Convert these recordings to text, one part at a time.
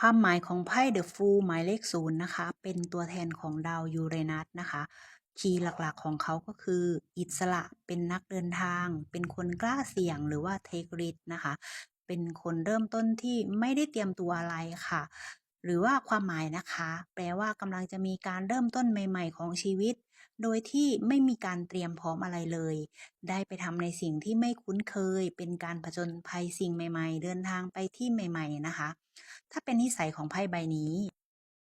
ความหมายของไพ่เดอะฟูลหมายเลขศูนย์นะคะ เป็นตัวแทนของดาวยูเรนัสนะคะคีย์หลักๆของเขาก็คือ อิสระเป็นนักเดินทาง เป็นคนกล้าเสี่ยงหรือว่าเทคริสนะคะ เป็นคนเริ่มต้นที่ไม่ได้เตรียมตัวอะไรค่ะ หรือว่าความหมายนะคะ แปลว่ากำลังจะมีการเริ่มต้นใหม่ ๆ ของชีวิต โดยที่ไม่มีการเตรียมพร้อมอะไรเลย ได้ไปทำในสิ่งที่ไม่คุ้นเคย เป็นการผจญภัยสิ่งใหม่ ๆ เดินทางไปที่ใหม่ ๆ นะคะ ถ้าเป็นนิสัยของไพ่ใบนี้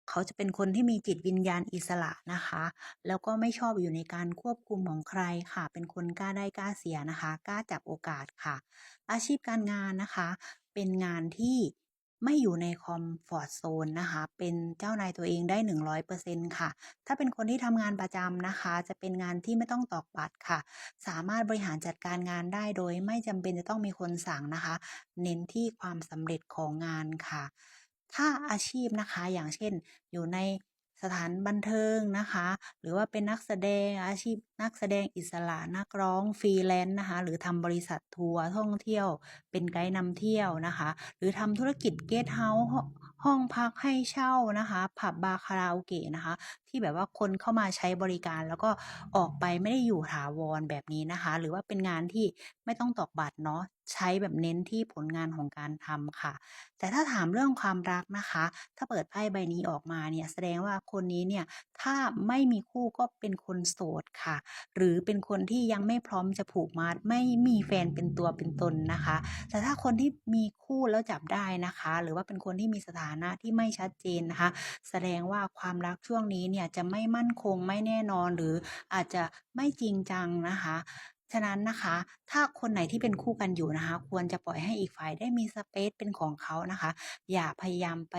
เขาจะเป็นคนที่มีจิตวิญญาณอิสระนะคะ แล้วก็ไม่ชอบอยู่ในการควบคุมของใครค่ะ เป็นคนกล้าได้กล้าเสียนะคะ กล้าจับโอกาสค่ะ อาชีพการงานนะคะ เป็นงานที่ ไม่อยู่ในคอมฟอร์ตโซนนะคะ เป็นเจ้านายตัวเองได้ 100%ค่ะ ถ้าเป็นคนที่ทำงานประจำนะคะ จะเป็นงานที่ไม่ต้องตอกบัตรค่ะ สามารถบริหารจัดการงานได้โดย ไม่จำเป็นจะต้องมีคนสั่งนะคะ เน้นที่ความสำเร็จของงานค่ะ ถ้าอาชีพนะคะ อย่างเช่น อยู่ใน สถานบันเทิงนะคะ หรือว่าเป็นนักแสดงอาชีพนักแสดงอิสระนักร้อง Freelance นะคะ หรือทำบริษัททัวร์ท่องเที่ยว เป็นไกด์นำเที่ยวนะคะ หรือทำธุรกิจเกสต์เฮาส์หห้องพักให้เช่านะคะผับบาร์คาราโอเกะนะคะ ที่แบบว่าคนเข้ามาใช้บริการแล้วก็ออกไปไม่ได้อยู่ถาวรแบบนี้นะคะ หรือว่าเป็นงานที่ไม่ต้องตอกบัตรเนาะ ใช้แบบเน้นที่ผลงานของการทำค่ะ แต่ถ้าถามเรื่องความรักนะคะ ถ้าเปิดไพ่ใบนี้ออกมาเนี่ยแสดงว่าคนนี้เนี่ยถ้าไม่มีคู่ก็เป็นคนโสดค่ะ หรือเป็นคนที่ยังไม่พร้อมจะผูกมัดไม่มีแฟนเป็นตัวเป็นตนนะคะ แต่ถ้าคนที่มีคู่แล้วจับได้นะคะ หรือว่าเป็นคนที่มีสถานะที่ไม่ชัดเจนนะคะ แสดงว่าความรักช่วงนี้เนี่ยจะไม่มั่นคงไม่แน่นอนหรืออาจจะไม่จริงจังนะคะ ฉะนั้นนะคะ ถ้าคนไหนที่เป็นคู่กันอยู่นะคะ ควรจะปล่อยให้อีกฝ่ายได้มีสเปซเป็นของเขานะคะ อย่าพยายามไป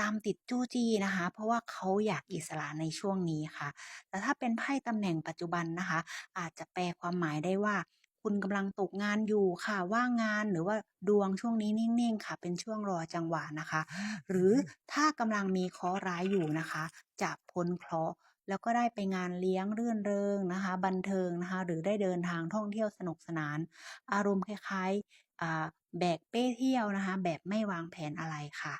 ตามติดจู้จี้นะคะ เพราะว่าเขาอยากอิสระในช่วงนี้ค่ะ แต่ถ้าเป็นไพ่ตำแหน่งปัจจุบันนะคะ อาจจะแปลความหมายได้ว่า คุณกำลังตกงานอยู่ค่ะว่างงานหรือว่าดวงช่วงนี้นิ่งๆค่ะ เป็นช่วงรอจังหวะนะคะ หรือถ้ากำลังมีเคราะห์ร้ายอยู่นะคะ จะพ้นเคราะห์ แล้วก็ได้ไปงานเลี้ยงรื่นเริงนะคะ บันเทิงนะคะ หรือได้เดินทางท่องเที่ยวสนุกสนาน อารมณ์คล้ายๆแบกเป้เที่ยวนะคะ แบบไม่วางแผนอะไรค่ะ